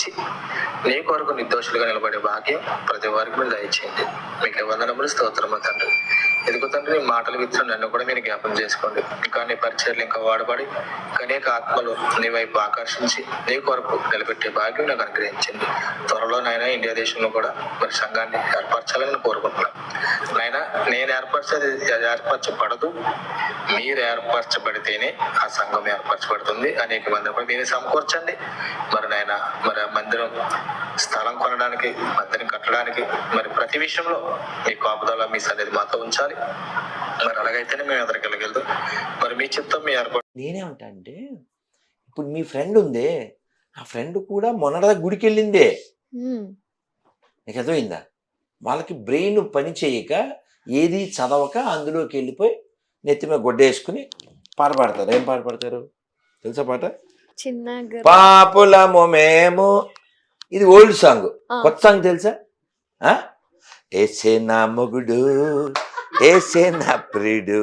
గ్రహించి నీ కొరకు నిర్దోషులుగా నిలబడే భాగ్యం ప్రతి వారికి మీరు దయచేయండి. మీకు వందనములు స్తోత్రము తండ్రి. ఎదుగు తండ్రి? నీ మాటలు విత్తు నన్ను కూడా మీరు జ్ఞాపం చేసుకోండి. ఇంకా నీ పరిచయలు ఇంకా వాడబడి అనేక ఆత్మలు నీ వైపు ఆకర్షించి నీ కొరకు నిలబెట్టే భాగ్యం నాకు అనుగ్రహించింది త్వరలో నాయన ఇండియా దేశంలో కూడా మరి సంఘాన్ని ఏర్పరచాలని కోరుకుంటున్నాను ఏర్పరచేది ఏర్పరచబడదు. మీరు ఏర్పరచబడితేనే ఆ సంఘం ఏర్పరచబడుతుంది. అనేక మంది కూడా మీరే సమకూర్చండి. మరి నాయన మరి ఆ మందిరం స్థలం కొనడానికి మందిరం కట్టడానికి మరి ప్రతి విషయంలో మీ కాపుదల మీ సన్నిధి మాతో ఉంచాలి. మరి అలాగైతేనే మేము ఎదరికెళ్ళగలుగుతాం మరి మీ చిత్తం మీ ఏర్పాటు నేనేమంటా అంటే ఇప్పుడు మీ ఫ్రెండ్ ఉందే ఆ ఫ్రెండ్ కూడా మొన్నటిదా గుడికి వెళ్ళిందే. నీకు అర్థమైందా? వాళ్ళకి బ్రెయిన్ పని చేయక ఏది చదవక అందులోకి వెళ్ళిపోయి నెత్తి మీద గుడ్డేసుకుని పాట పాడతారు ఏం పాట పాడతారు తెలుసా పాట? చిన్న పాపులము మేము. ఇది ఓల్డ్ సాంగ్. కొత్త సాంగ్ తెలుసా? ఏసే నా మొగుడు ఏసే నా ప్రియుడు